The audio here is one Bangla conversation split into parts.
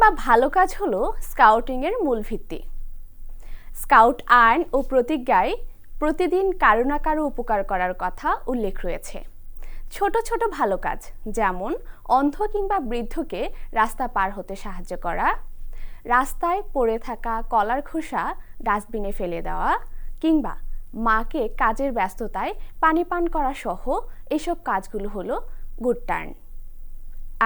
বা ভালো কাজ হলো স্কাউটিংয়ের মূল ভিত্তি। স্কাউট আইন ও প্রতিজ্ঞায় প্রতিদিন কারও না কারও উপকার করার কথা উল্লেখ রয়েছে। ছোট ছোট ভালো কাজ, যেমন অন্ধ কিংবা বৃদ্ধকে রাস্তা পার হতে সাহায্য করা, রাস্তায় পড়ে থাকা কলার খোসা ডাস্টবিনে ফেলে দেওয়া, কিংবা মাকে কাজের ব্যস্ততায় পানি পান করা সহ এসব কাজগুলো হলো গুড টার্ন।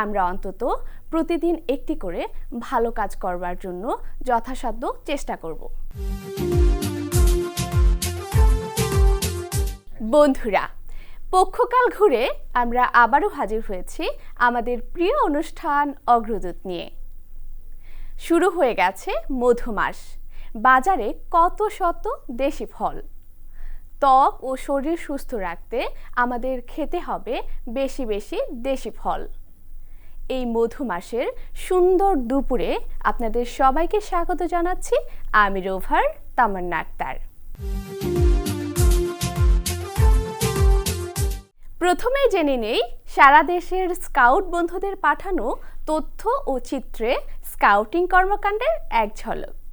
আমরা অন্তত প্রতিদিন একটি করে ভালো কাজ করবার জন্য যথাসাধ্য চেষ্টা করব। বন্ধুরা, পক্ষকাল ঘুরে আমরা আবারও হাজির হয়েছি আমাদের প্রিয় অনুষ্ঠান অগ্রদূত নিয়ে। শুরু হয়ে গেছে মধুমাস বাজারে কত শত দেশি ফল। ত্বক ও শরীর সুস্থ রাখতে আমাদের খেতে হবে বেশি বেশি দেশি ফল। এই মধু মাসের সুন্দর দুপুরে আপনাদের সবাইকে স্বাগত জানাচ্ছি। আমি রোভার তামান আক্তার। প্রথমে জেনে নেই, সারা দেশের স্কাউট বন্ধুদের পাঠানো তথ্য ও চিত্রে স্কাউটিং কর্মকাণ্ডের এক ঝলক।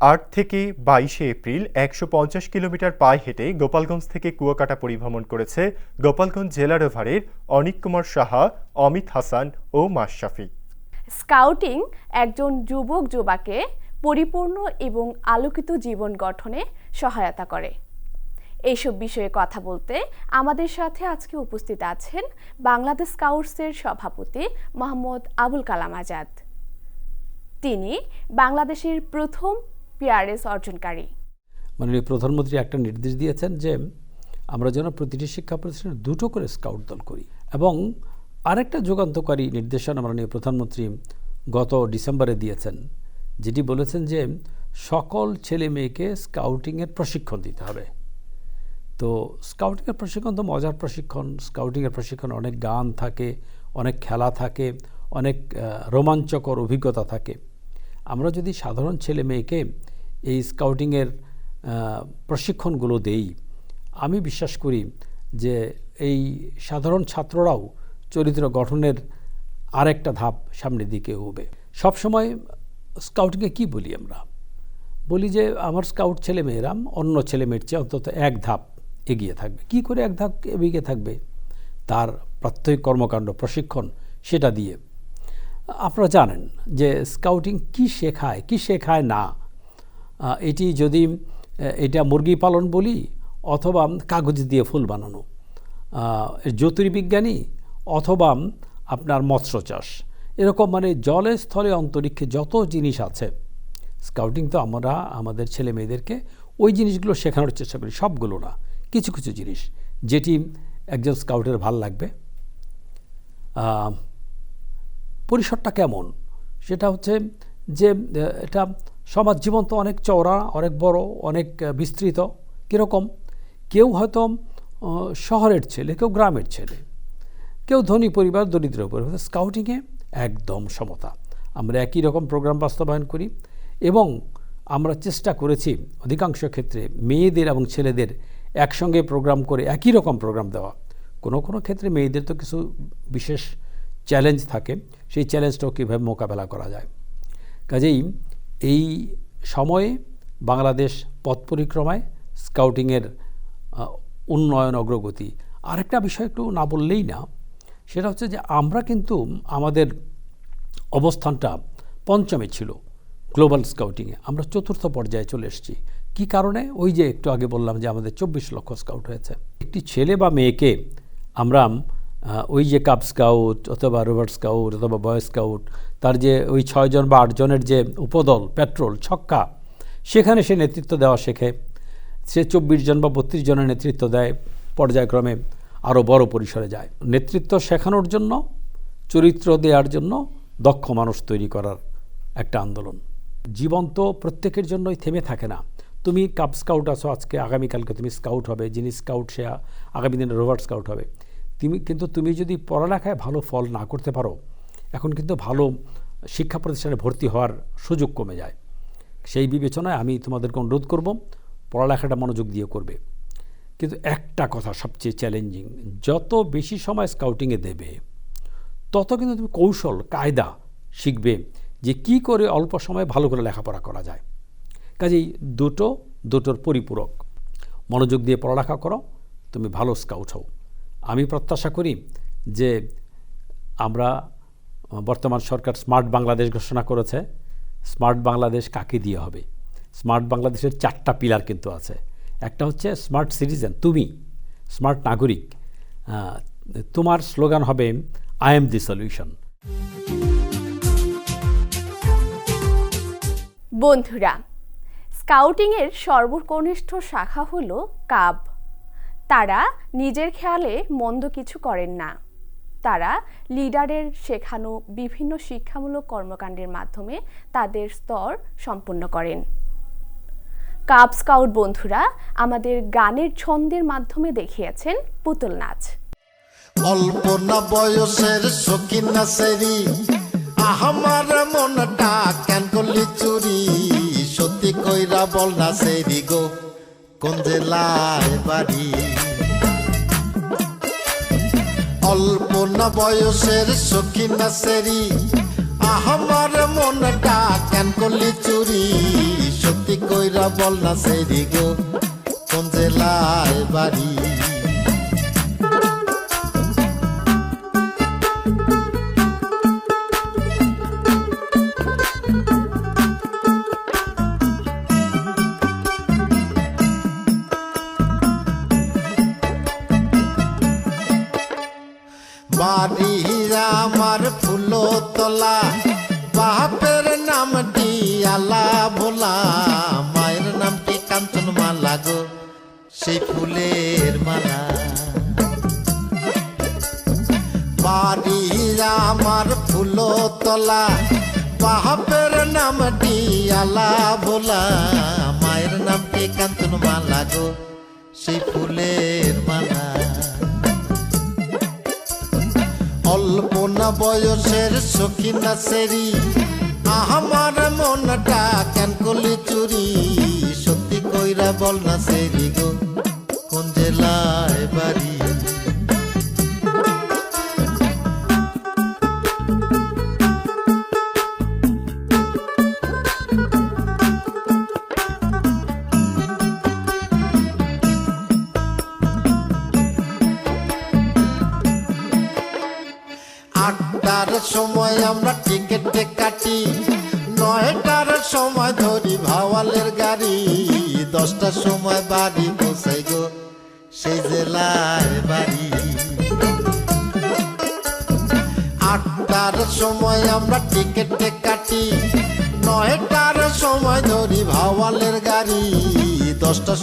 আট থেকে বাইশে এপ্রিল একশো পঞ্চাশ কিলোমিটার পায়ে হেঁটে গোপালগঞ্জ থেকে কুয়াকাটা পরিভ্রমণ করেছে গোপালগঞ্জ জেলা রোভারের অনিক কুমার সাহা, অমিত হাসান ও মাশরাফি স্কাউটিং একজন যুবক যুবাকে পরিপূর্ণ এবং আলোকিত জীবন গঠনে সহায়তা করে। এইসব বিষয়ে কথা বলতে আমাদের সাথে আজকে উপস্থিত আছেন বাংলাদেশ স্কাউটসের সভাপতি মোহাম্মদ আবুল কালাম আজাদ। তিনি বাংলাদেশের প্রথম পিআরএস অর্জনকারী। মাননীয় প্রধানমন্ত্রী একটা নির্দেশ দিয়েছেন যে আমরা যেন প্রতিটি শিক্ষা প্রতিষ্ঠানে দুটো করে স্কাউট দল করি এবং আরেকটা যুগান্তকারী নির্দেশনা মাননীয় প্রধানমন্ত্রী গত ডিসেম্বরে দিয়েছেন, যেটি বলেছেন যে সকল ছেলে মেয়েকে স্কাউটিংয়ের প্রশিক্ষণ দিতে হবে। তো স্কাউটিংয়ের প্রশিক্ষণ তো মজার প্রশিক্ষণ। স্কাউটিংয়ের প্রশিক্ষণ অনেক গান থাকে, অনেক খেলা থাকে, অনেক রোমাঞ্চকর অভিজ্ঞতা থাকে। আমরা যদি সাধারণ ছেলে মেয়েকে এই স্কাউটিংয়ের প্রশিক্ষণগুলো দেই। আমি বিশ্বাস করি যে এই সাধারণ ছাত্ররাও চরিত্র গঠনের আরেকটা ধাপ সামনের দিকে হবে সবসময় স্কাউটিংয়ে কি বলি আমরা? বলি যে আমার স্কাউট ছেলে মেয়েরা অন্য ছেলে মেয়ের চেয়ে অন্তত এক ধাপ এগিয়ে থাকবে। কি করে এক ধাপ এগিয়ে থাকবে? তার প্রাত্যহিক কর্মকাণ্ড প্রশিক্ষণ সেটা দিয়ে। আপনারা জানেন যে স্কাউটিং কি শেখায় কি শেখায় না এটি যদি এটা মুরগি পালন বলি অথবা কাগজ দিয়ে ফুল বানানো। জ্যোতির্বিজ্ঞানী অথবা আপনার মৎস্য চাষ। এরকম মানে জলে স্থলে অন্তরিক্ষে যত জিনিস আছে স্কাউটিং তো আমরা, আমাদের ছেলে মেয়েদেরকে, ওই জিনিসগুলো শেখানোর চেষ্টা করি, সবগুলো না, কিছু কিছু জিনিস। যেটি একজন স্কাউটের ভালো লাগবে। পরিসরটা কেমন? সেটা হচ্ছে যে এটা সমাজ জীবন তো অনেক চওড়া, অনেক বড়, অনেক বিস্তৃত। কীরকম? কেউ হয়তো শহরের ছেলে, কেউ গ্রামের ছেলে, কেউ ধনী পরিবার, দরিদ্র পরিবার স্কাউটিংয়ে একদম সমতা। আমরা একই রকম প্রোগ্রাম বাস্তবায়ন করি এবং আমরা চেষ্টা করেছি অধিকাংশ ক্ষেত্রে মেয়েদের এবং ছেলেদের একসঙ্গে প্রোগ্রাম করে, একই রকম প্রোগ্রাম দেওয়া। কোনো কোনো ক্ষেত্রে মেয়েদের তো কিছু বিশেষ চ্যালেঞ্জ থাকে। সেই চ্যালেঞ্জটাও কীভাবে মোকাবেলা করা যায়? কাজেই এই সময়ে বাংলাদেশ পথ পরিক্রমায় স্কাউটিংয়ের উন্নয়ন অগ্রগতি। আরেকটা বিষয় একটু না বললেই না, সেটা হচ্ছে যে আমরা কিন্তু আমাদের অবস্থানটা পঞ্চমে ছিল গ্লোবাল স্কাউটিংয়ে। আমরা চতুর্থ পর্যায়ে চলে এসেছি। কী কারণে? ওই যে একটু আগে বললাম যে আমাদের চব্বিশ লক্ষ স্কাউট হয়েছে। একটি ছেলে বা মেয়েকে আমরা ওই যে কাপ স্কাউট অথবা রোভার স্কাউট অথবা বয় স্কাউট, তার যে ওই ছয়জন বা আটজনের যে উপদল, পেট্রোল, ছক্কা, সেখানে সে নেতৃত্ব দেওয়া শেখে। সে চব্বিশ জন বা বত্রিশ জনের নেতৃত্ব দেয়, পর্যায়ক্রমে আরও বড় পরিসরে যায়। নেতৃত্ব শেখানোর জন্য, চরিত্র দেওয়ার জন্য দক্ষ মানুষ তৈরি করার একটা আন্দোলন। জীবন তো প্রত্যেকের জন্যই থেমে থাকে না। তুমি কাপ স্কাউট আছো, আজকে আগামীকালকে তুমি স্কাউট হবে, যিনি স্কাউট, সে আগামী দিনে রোভার স্কাউট হবে। তুমি, কিন্তু তুমি যদি পড়ালেখায় ভালো ফল না করতে পারো, এখন কিন্তু ভালো শিক্ষা প্রতিষ্ঠানে ভর্তি হওয়ার সুযোগ কমে যায়। সেই বিবেচনায় আমি তোমাদেরকে অনুরোধ করব, পড়ালেখাটা মনোযোগ দিয়ে করবে। কিন্তু একটা কথা সবচেয়ে চ্যালেঞ্জিং যত বেশি সময় স্কাউটিংয়ে দেবে, তত কিন্তু তুমি কৌশল, কায়দা শিখবে যে কি করে অল্প সময়ে ভালো করে লেখাপড়া করা যায়। কাজেই দুটো, দুটোর পরিপূরক। মনোযোগ দিয়ে পড়ালেখা করো, তুমি ভালো স্কাউট হও। আমি প্রত্যাশা করি যে আমরা বর্তমান সরকার স্মার্ট বাংলাদেশ ঘোষণা করেছে। স্মার্ট বাংলাদেশ কাকে দিয়ে হবে? স্মার্ট বাংলাদেশের চারটা পিলার কিন্তু আছে। একটা হচ্ছে স্মার্ট সিটিজেন, তুমি, স্মার্ট নাগরিক। তোমার স্লোগান হবে আই এম দি সলিউশন বন্ধুরা স্কাউটিংয়ের সর্বকনিষ্ঠ শাখা হলো কাব। তারা নিজের খেয়ালে মন্দ কিছু করেন না। তারা লিডারের শেখানো বিভিন্ন শিক্ষামূলক কর্মকাণ্ডের মাধ্যমে তাদের স্তর সম্পন্ন করেন। কাপ স্কাউট বন্ধুরা, আমাদের গানের ছন্দের মাধ্যমে দেখিয়েছেন পুতুল নাচ। অল্প না বয়সের সেরি মনটা কেন করলি চুরি? সত্যি কইরা বল না সেরি গো। কোন জেলায় বাড়ি। অল্প না বয়সের সখী না সেরি। আহমার মনটা কেন করলি চুরি? সত্যি কইরা বল না সেরি গো কোন জেলায় বাড়ি। সেই ফুলের মালা। বাড়ি আমার ফুল তলা বাপের নামটি আলা ভোলা। মায়ের নামটি কাঞ্চন মালা গো, সেই ফুলের মালা। অল্প না বয়সের সখী না সেরি আমার মনটা কেন করলি চুরি? বল না সেরি গো।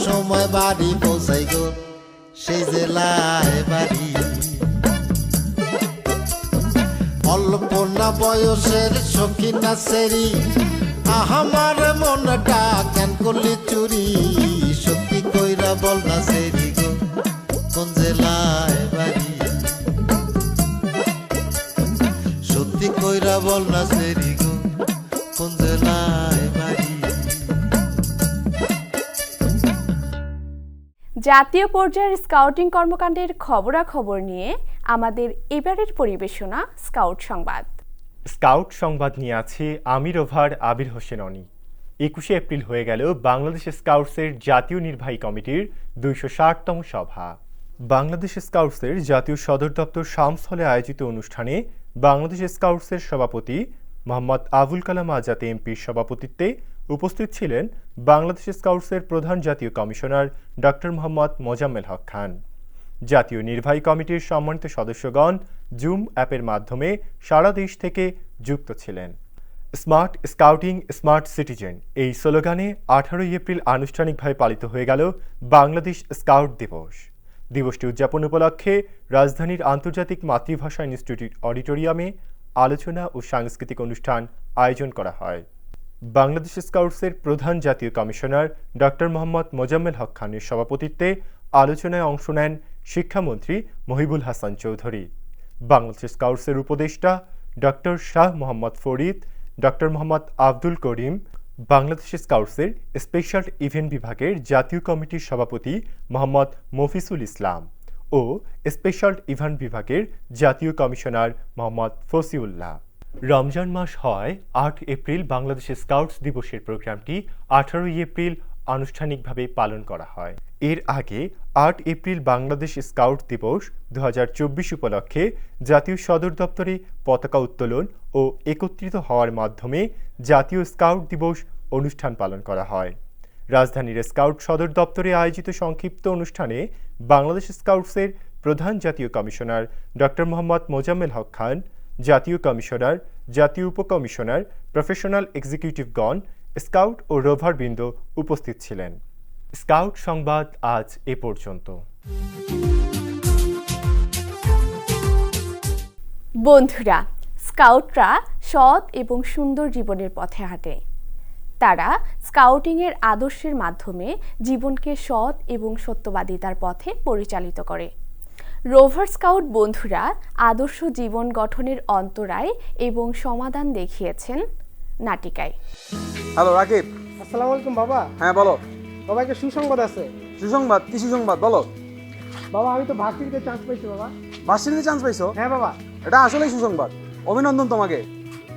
সময় বাড়ি পৌঁছাই গো সেই জেলায় বাড়ি। অল্প না বয়সের সখী না সেরি আমার মনটা কেন করলি চুরি? সত্যি কইরা বল না সেরি গো, কোন জেলায় বাড়ি? সত্যি কইরা বল না সেরি জাতীয় পর্যায়ের স্কাউটিং কর্মকাণ্ডের খবরাখবর নিয়ে আমাদের এবারের পরিবেশনা স্কাউট সংবাদ। স্কাউট সংবাদ নিয়ে আছি আমির ওভার, আবির হোসেন অনি। একুশে এপ্রিল হয়ে গেল বাংলাদেশ স্কাউটসের জাতীয় নির্বাহী কমিটির দুইশো ষাটতম সভা। বাংলাদেশ স্কাউটসের জাতীয় সদর দপ্তর শামস হলে আয়োজিত অনুষ্ঠানে বাংলাদেশ স্কাউটসের সভাপতি মোহাম্মদ আবুল কালাম আজাদ এমপির সভাপতিত্বে উপস্থিত ছিলেন বাংলাদেশ স্কাউটসের প্রধান জাতীয় কমিশনার ডক্টর মোহাম্মদ মোজাম্মেল হক খান। জাতীয় নির্বাহী কমিটির সম্মানিত সদস্যগণ জুম অ্যাপের মাধ্যমে সারা দেশ থেকে যুক্ত ছিলেন। স্মার্ট স্কাউটিং, স্মার্ট সিটিজেন এই স্লোগানে আঠারোই এপ্রিল আনুষ্ঠানিকভাবে পালিত হয়ে গেল বাংলাদেশ স্কাউট দিবস। দিবসটি উদযাপন উপলক্ষে রাজধানীর আন্তর্জাতিক মাতৃভাষা ইনস্টিটিউট অডিটোরিয়ামে আলোচনা ও সাংস্কৃতিক অনুষ্ঠান আয়োজন করা হয়। বাংলাদেশ স্কাউটসের প্রধান জাতীয় কমিশনার ডক্টর মোহাম্মদ মোজাম্মেল হক খানের সভাপতিত্বে আলোচনায় অংশ নেন শিক্ষামন্ত্রী মহিবুল হাসান চৌধুরী। বাংলাদেশ স্কাউটসের উপদেষ্টা ডক্টর শাহ মোহাম্মদ ফরিদ, ডক্টর মোহাম্মদ আব্দুল করিম, বাংলাদেশ স্কাউটসের স্পেশাল ইভেন্ট বিভাগের জাতীয় কমিটির সভাপতি মোহাম্মদ মফিসুল ইসলাম ও স্পেশাল ইভেন্ট বিভাগের জাতীয় কমিশনার মোহাম্মদ ফসিউল্লাহ। রমজান মাস হয় আট এপ্রিল বাংলাদেশ স্কাউটস দিবসের প্রোগ্রামটি আঠারোই এপ্রিল আনুষ্ঠানিকভাবে পালন করা হয়। এর আগে আট এপ্রিল বাংলাদেশ স্কাউট দিবস দু হাজার চব্বিশ উপলক্ষে জাতীয় সদর দপ্তরে পতাকা উত্তোলন ও একত্রিত হওয়ার মাধ্যমে জাতীয় স্কাউট দিবস অনুষ্ঠান পালন করা হয়। রাজধানীর স্কাউট সদর দপ্তরে আয়োজিত সংক্ষিপ্ত অনুষ্ঠানে বাংলাদেশ স্কাউটসের প্রধান জাতীয় কমিশনার ডক্টর মোহাম্মদ মোজাম্মেল হক খান জাতীয় কমিশনার, জাতীয় উপকমিশনার, প্রফেশনাল এক্সিকিউটিভগণ স্কাউট ও রোভার বৃন্দ উপস্থিত ছিলেন। স্কাউট সংবাদ আজ এ পর্যন্ত। বন্ধুরা, স্কাউটরা সৎ এবং সুন্দর জীবনের পথে হাঁটে। তারা স্কাউটিংয়ের আদর্শের মাধ্যমে জীবনকে সৎ এবং সত্যবাদিতার পথে পরিচালিত করে। রোভার স্কাউট বন্ধুরা আদর্শ জীবন গঠনের অন্তরায় এবং সমাধান দেখিয়েছেন নাটিকায়। হ্যালো রাকিব। আসসালামু আলাইকুম বাবা। হ্যাঁ বলো। বাবা একটা সুসংবাদ আছে। সুসংবাদ? কি সুসংবাদ? বলো। বাবা আমি তো ভার্সিটিতে চান্স পাইছি বাবা। ভার্সিটিতে চান্স পাইছো? হ্যাঁ বাবা। এটা আসলেই সুসংবাদ। অভিনন্দন তোমাকে।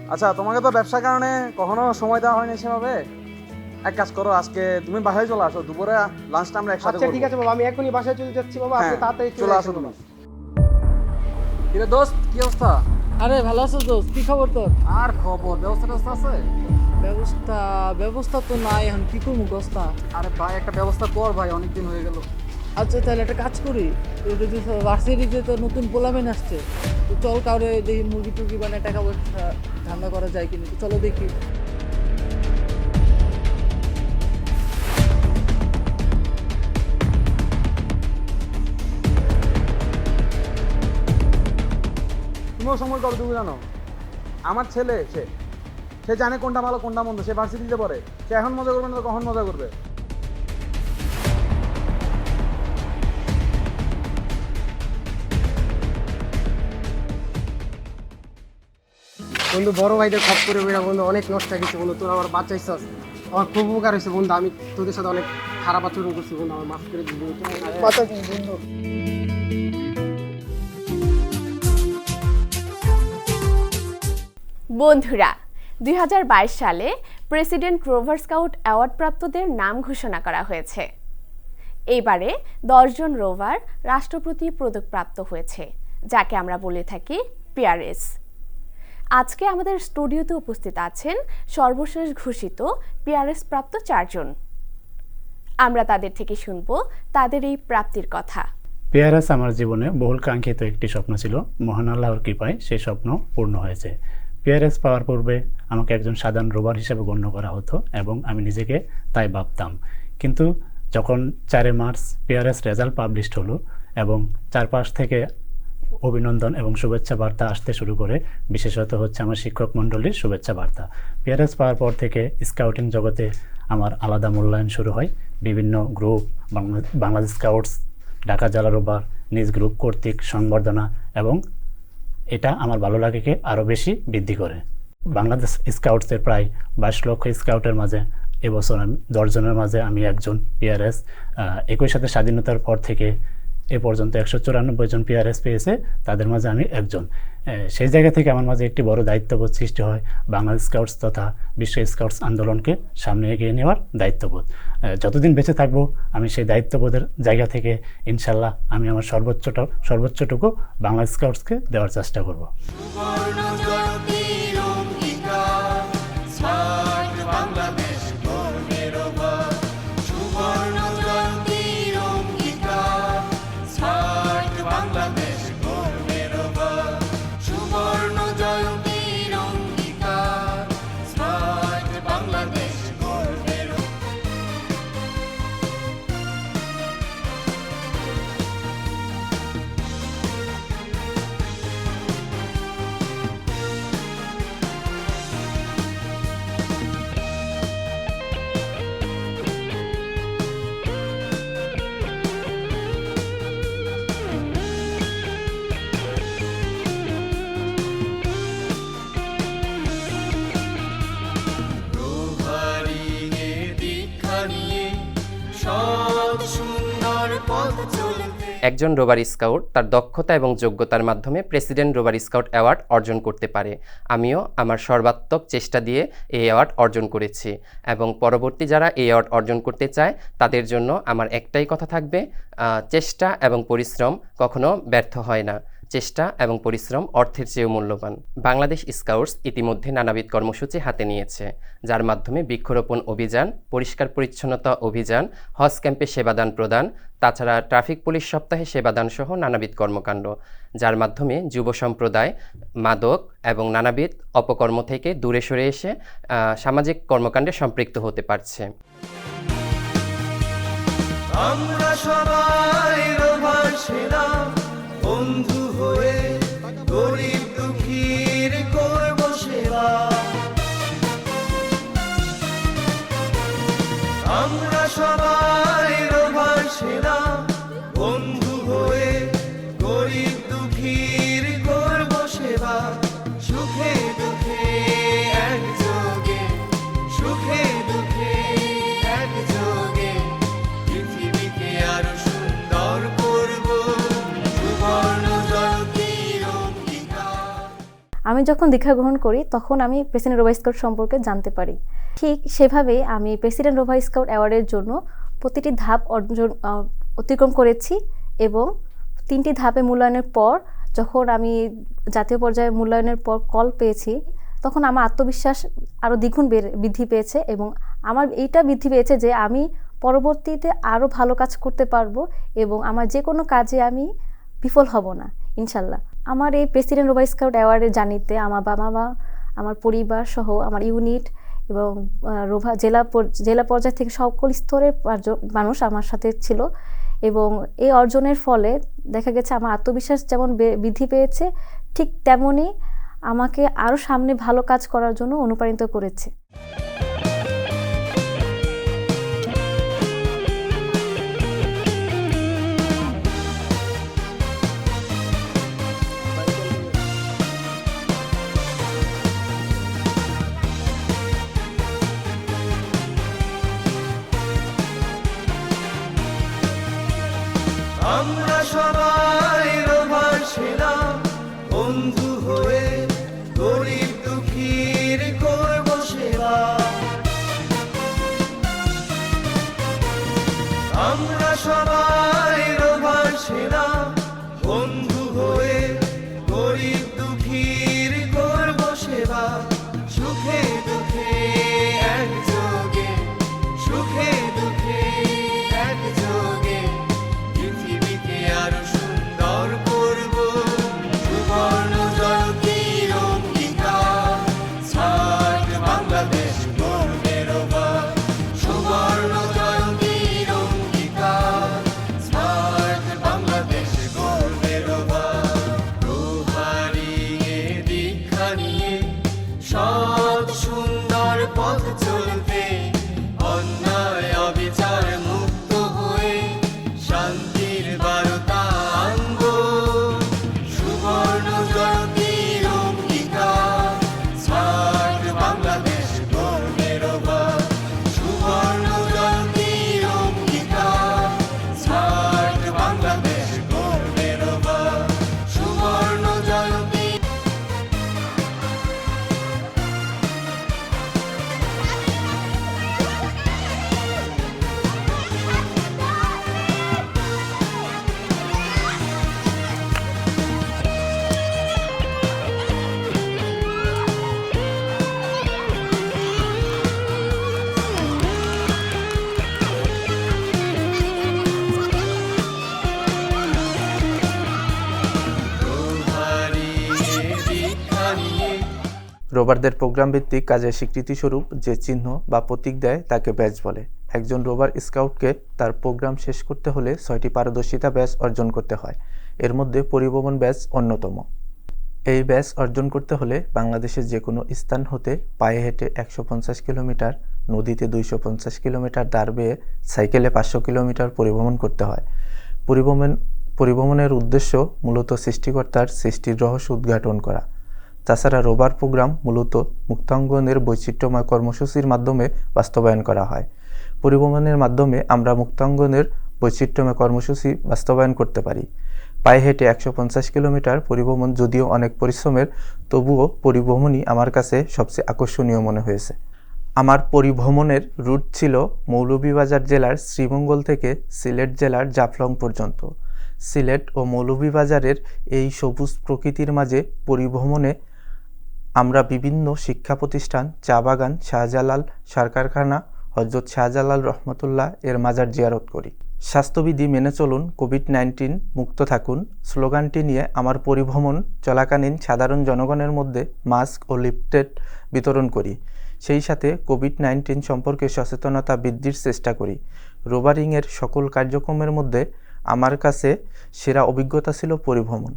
আচ্ছা তোমাকে তো ব্যবসার কারণে কখনো সময় দেওয়া হয়নি সেভাবে? এক কাজ করো আজকে তুমি বাসায় চলে আসো দুপুরে লাঞ্চটা আমরা একসাথে আচ্ছা ঠিক আছে বাবা আমি এখনই বাসায় চলে যাচ্ছি বাবা আপনি হ্যাঁ, তাড়াতাড়ি চলে আসো তুমি। কিরে দোস্ত কি অবস্থা? আরে ভালো আছো দোস্ত কি খবর তোর? আর খবর ব্যবস্থা টবস্থা আছে? ব্যবস্থা ব্যবস্থা তো নাই এখন কি করব গোস্তা আরে ভাই একটা ব্যবস্থা কর ভাই অনেকদিন হয়ে গেল। আচ্ছা তাহলে একটা কাজ করি ভার্সিটিতে তো নতুন পোলামেন আসছে তো চল কাউরে দেখি মুরগি টুরগি বানায় টাকা পয়সা ধান্দা করা যায় কিনা চলো দেখি। তুমিও সময় করো তুমি জানো? আমার ছেলে সে সে জানে কোনটা ভালো কোনটা মন্দ সে ভার্সিটিতে পড়ে। সে এখন মজা করবে না তো কখন মজা করবে? বন্ধু বড় ভাইদের খপ করে বেড়া বন্ধু অনেক নষ্ট গেছে বন্ধু তোর আমার বাচ্চা ইচ্ছা আমার খুব উপকার হয়েছে বন্ধু আমি তোদের সাথে অনেক খারাপ আচরণ করছি বন্ধু আমার মাফ করে দিবি বাচ্চা বন্ধু। বন্ধুরা, দুই হাজার বাইশ সালে প্রেসিডেন্ট রোভার স্কাউট অ্যাওয়ার্ডপ্রাপ্তদের নাম ঘোষণা করা হয়েছে। এইবারে দশজন রোভার রাষ্ট্রপতি পদকপ্রাপ্ত হয়েছে, যাকে আমরা বলে থাকি পিআরএস আজকে আমাদের স্টুডিওতে উপস্থিত আছেন সর্বশেষ ঘোষিত পিআরএস প্রাপ্ত চারজন। আমরা তাদের থেকে শুনব তাদের এই প্রাপ্তির কথা। পেয়ারাস আমার জীবনে বহুল কাঙ্ক্ষিত একটি স্বপ্ন ছিল। মহান আল্লাহর কৃপায় সেই স্বপ্ন পূর্ণ হয়েছে। পিআরএস পাওয়ার পূর্বে আমাকে একজন সাধারণ রোবার হিসেবে গণ্য করা হতো এবং আমি নিজেকে তাই ভাবতাম। কিন্তু যখন চারে মার্চ পিআরএস রেজাল্ট পাবলিশড হলো এবং চারপাশ থেকে অভিনন্দন এবং শুভেচ্ছা বার্তা আসতে শুরু করে, বিশেষত হচ্ছে আমার শিক্ষক মণ্ডলীর শুভেচ্ছা বার্তা। পিআরএস পাওয়ার পর থেকে স্কাউটিং জগতে আমার আলাদা মূল্যায়ন শুরু হয়। বিভিন্ন গ্রুপ বাংলা- বাংলাদেশ স্কাউটস ঢাকা জেলা রোবার নিজ গ্রুপ কর্তৃক সংবর্ধনা এবং এটা আমার ভালো লাগাকে আরও বেশি বৃদ্ধি করে। বাংলাদেশ স্কাউটসের প্রায় বাইশ লক্ষ স্কাউটের মাঝে এবছর আমি দশজনের মাঝে আমি একজন পিআরএস একই সাথে স্বাধীনতার পর থেকে এ পর্যন্ত একশো চুরানব্বই জন পিআরএস পেয়েছে, তাদের মাঝে আমি একজন। সেই জায়গা থেকে আমার মাঝে একটি বড় দায়িত্ববোধ সৃষ্টি হয় বাংলা স্কাউটস তথা বিশ্ব স্কাউটস আন্দোলনকে সামনে এগিয়ে নেওয়ার দায়িত্ববোধ। যতদিন বেঁচে থাকব, আমি সেই দায়িত্ববোধের জায়গা থেকে ইনশাল্লাহ আমি আমার সর্বোচ্চটা, সর্বোচ্চটুকু বাংলা স্কাউটসকে দেওয়ার চেষ্টা করব। একজন রোবার স্কাউট তার দক্ষতা এবং যোগ্যতার মাধ্যমে প্রেসিডেন্ট রোবার স্কাউট অ্যাওয়ার্ড অর্জন করতে পারে। আমিও আমার সর্বাত্মক চেষ্টা দিয়ে এই অ্যাওয়ার্ড অর্জন করেছি এবং পরবর্তী যারা এই অ্যাওয়ার্ড অর্জন করতে চায়, তাদের জন্য আমার একটাই কথা থাকবে চেষ্টা এবং পরিশ্রম কখনো ব্যর্থ হয় না। চেষ্টা এবং পরিশ্রম অর্থের চেয়েও মূল্যবান। বাংলাদেশ স্কাউটস ইতিমধ্যে নানাবিধ কর্মসূচি হাতে নিয়েছে, যার মাধ্যমে বৃক্ষরোপণ অভিযান, পরিষ্কার পরিচ্ছন্নতা অভিযান, হজ ক্যাম্পে সেবাদান প্রদান, তাছাড়া ট্রাফিক পুলিশ সপ্তাহে সেবাদান সহ নানাবিধ কর্মকাণ্ড, যার মাধ্যমে যুব সম্প্রদায়, মাদক এবং নানাবিধ অপকর্ম থেকে দূরে সরে এসে সামাজিক কর্মকাণ্ডে সম্পৃক্ত হতে পারছে। আমরা সবাই বন্ধু হয়ে গরিব দুঃখীর করব সেবা আমরা সবাই রোভার সেনা আমি যখন দীক্ষা গ্রহণ করি, তখন আমি প্রেসিডেন্ট রোভার স্কাউট সম্পর্কে জানতে পারি। ঠিক সেভাবেই আমি প্রেসিডেন্ট রোভার স্কাউট অ্যাওয়ার্ডের জন্য প্রতিটি ধাপ অর্জন অতিক্রম করেছি এবং তিনটি ধাপে মূল্যায়নের পর, যখন আমি জাতীয় পর্যায়ে মূল্যায়নের পর কল পেয়েছি, তখন আমার আত্মবিশ্বাস আরও দ্বিগুণ বৃদ্ধি পেয়েছে এবং আমার এইটা বৃদ্ধি পেয়েছে যে আমি পরবর্তীতে আরও ভালো কাজ করতে পারব এবং আমার যে কোনো কাজে আমি বিফল হব না, ইনশাল্লাহ। আমার এই প্রেসিডেন্ট রোভার স্কাউট অ্যাওয়ার্ডের জানিতে আমার বাবা মা, আমার পরিবার সহ আমার ইউনিট এবং রোভা জেলা জেলা পর্যায় থেকে সকল স্তরের মানুষ আমার সাথে ছিল এবং এই অর্জনের ফলে দেখা গেছে আমার আত্মবিশ্বাস যেমন বৃদ্ধি পেয়েছে, ঠিক তেমনই আমাকে আরও সামনে ভালো কাজ করার জন্য অনুপ্রাণিত করেছে। রোভারদের প্রোগ্রাম ভিত্তিক কাজের স্বীকৃতিস্বরূপ যে চিহ্ন বা প্রতীক দেয় তাকে ব্যাচ বলে। একজন রোভার স্কাউটকে তার প্রোগ্রাম শেষ করতে হলে ছয়টি পারদর্শিতা ব্যাজ অর্জন করতে হয়। এর মধ্যে পরিবহন ব্যাজ অন্যতম। এই ব্যাজ অর্জন করতে হলে বাংলাদেশের যে কোনো স্থান হতে পায়ে হেঁটে একশো পঞ্চাশ কিলোমিটার, নদীতে দুইশো পঞ্চাশ কিলোমিটার দাঁড় বেয়ে সাইকেলে পাঁচশো কিলোমিটার পরিভ্রমণ করতে হয়। পরিভ্রমণ, পরিভ্রমণের উদ্দেশ্য মূলত সৃষ্টিকর্তার সৃষ্টির রহস্য উদ্ঘাটন করা। তাছাড়া রোবার প্রোগ্রাম মূলত মুক্তাঙ্গনের বৈচিত্র্যময় কর্মসূচির মাধ্যমে বাস্তবায়ন করা হয়। পরিবহনের মাধ্যমে আমরা মুক্তাঙ্গনের বৈচিত্র্যময় কর্মসূচি বাস্তবায়ন করতে পারি। পায়ে হেঁটে একশো পঞ্চাশ কিলোমিটার পরিভ্রমণ যদিও অনেক পরিশ্রমের, তবুও পরিভ্রমণই আমার কাছে সবচেয়ে আকর্ষণীয় মনে হয়েছে। আমার পরিভ্রমণের রুট ছিল মৌলভীবাজার জেলার শ্রীমঙ্গল থেকে সিলেট জেলার জাফলং পর্যন্ত। সিলেট ও মৌলভীবাজারের এই সবুজ প্রকৃতির মাঝে পরিভ্রমণে আমরা বিভিন্ন শিক্ষা প্রতিষ্ঠান, চা বাগান, শাহজালাল সার কারখানা হজরত শাহজালাল রহমতুল্লাহ এর মাজার জিয়ারত করি। স্বাস্থ্যবিধি মেনে চলুন, কোভিড নাইন্টিন মুক্ত থাকুন। স্লোগানটি নিয়ে আমার পরিভ্রমণ চলাকালীন সাধারণ জনগণের মধ্যে মাস্ক ও লিফটেড বিতরণ করি। সেই সাথে কোভিড নাইন্টিন সম্পর্কে সচেতনতা বৃদ্ধির চেষ্টা করি। রোবারিংয়ের সকল কার্যক্রমের মধ্যে আমার কাছে সেরা অভিজ্ঞতা ছিল পরিভ্রমণ।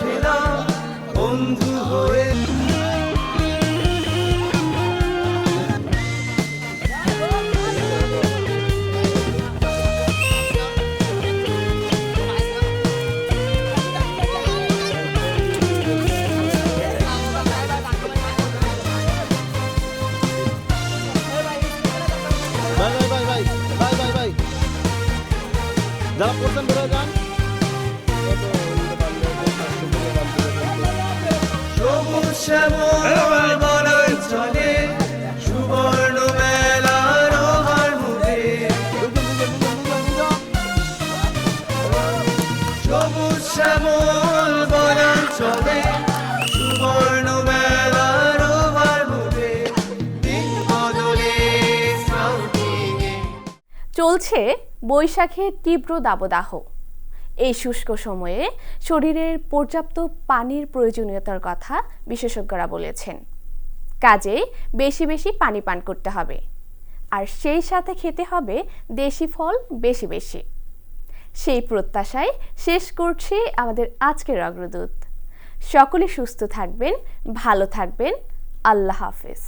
রোভার শ্যামল বনাঞ্চলে সুবর্ণ চলছে বৈশাখের তীব্র দাবদাহ। এই শুষ্ক সময়ে শরীরের পর্যাপ্ত পানির প্রয়োজনীয়তার কথা বিশেষজ্ঞরা বলেছেন। কাজে বেশি বেশি পানি পান করতে হবে। আর সেই সাথে খেতে হবে দেশি ফল বেশি বেশি। সেই প্রত্যাশায় শেষ করছি আমাদের আজকের অগ্রদূত। সকলে সুস্থ থাকবেন ভালো থাকবেন। আল্লাহ হাফেজ।